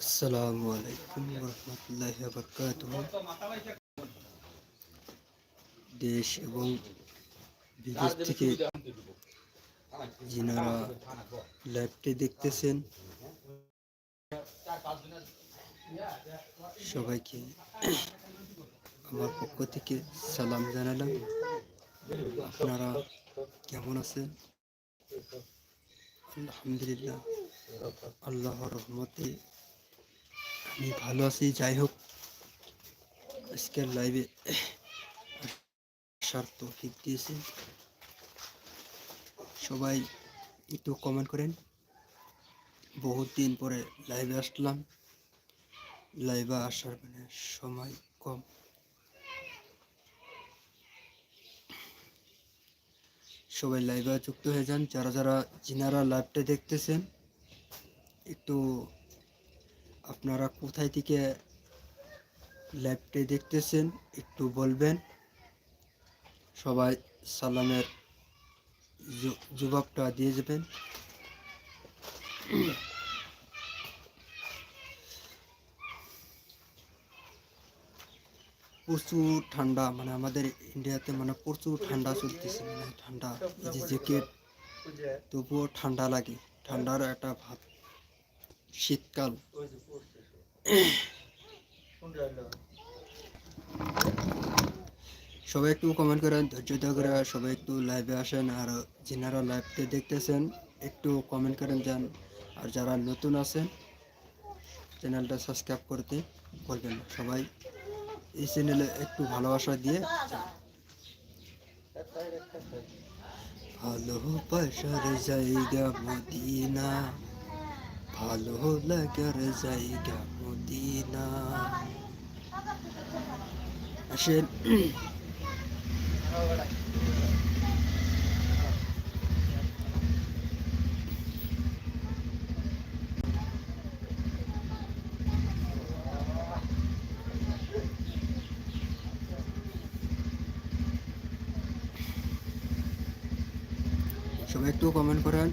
আসসালামু আলাইকুম রহমতুল্লাহ বরকাত দেশ এবং বিদেশ থেকে যিনারা লাইভটি দেখতেছেন, সবাইকে আমার পক্ষ থেকে সালাম জানালাম। আপনারা কেমন আছেন? আলহামদুলিল্লাহ, আল্লাহর রহমতে আমি ভালো আছি, যাই হোক। আজকের লাইভে আসার তৌফিক দিয়েছে। সবাই একটু কমেন্ট করেন। বহুত দিন পরে লাইভে আসলাম। লাইভে আসার মানে সময় কম। সবাই লাইভে যুক্ত হয়ে যান। যারা যারা, যিনারা লাইভটা দেখতেছেন, একটু আপনারা কোথায় থেকে লাইভটা দেখতেছেন একটু বলবেন। সবাই সালামের জবাবটা দিয়ে যাবেন। প্রচুর ঠান্ডা মানে আমাদের ইন্ডিয়াতে মানে প্রচুর ঠান্ডা চলতেছে মানে ঠান্ডা যে জ্যাকেট তবুও ঠান্ডা লাগে। ঠান্ডার একটা ভাব শীতকাল। সবাই একটু কমেন্ট করেন, ধৈর্য ধরে সবাই একটু লাইভে আসেন, আর যিনারা লাইভতে দেখতেছেন, একটু কমেন্ট করেন যান। আর যারা নতুন আছেন চ্যানেলটা সাবস্ক্রাইব করতে বলবেন সবাই এই চ্যানেলে একটু ভালোবাসা দিয়ে যান। ভালোবাসার জায়গা মদিনা। ভালো লাগার জায়গা মদিনা। আসেন। সবাই একটু কমেন্ট করেন।